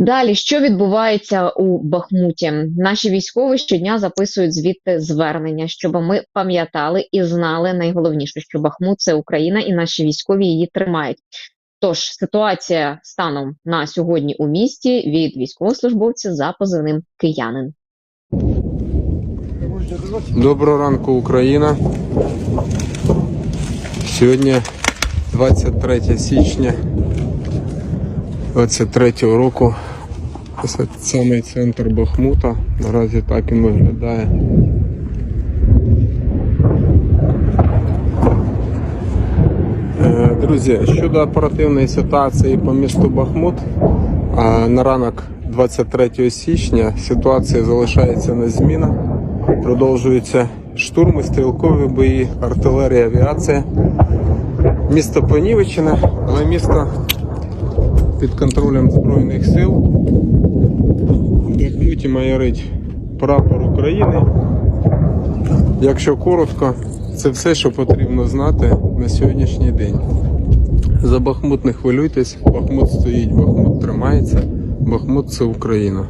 Далі, що відбувається у Бахмуті? Наші військові щодня записують звідти звернення, щоб ми пам'ятали і знали найголовніше, що Бахмут це Україна, і наші військові її тримають. Тож ситуація станом на сьогодні у місті від військовослужбовця за позивним киянин. Доброго ранку, Україна. Сьогодні 23 січня 23 року. Це самий центр Бахмута. Наразі так він виглядає. Е, Друзі, щодо оперативної ситуації по місту Бахмут, на ранок 23 січня ситуація залишається незмінна. Продовжуються штурми, стрілкові бої, артилерія, авіація. Місто понівечене, але місто під контролем Збройних сил. В Бахмуті майорить прапор України. Якщо коротко, це все, що потрібно знати на сьогоднішній день. За Бахмут не хвилюйтесь, Бахмут стоїть, Бахмут тримається, Бахмут це Україна.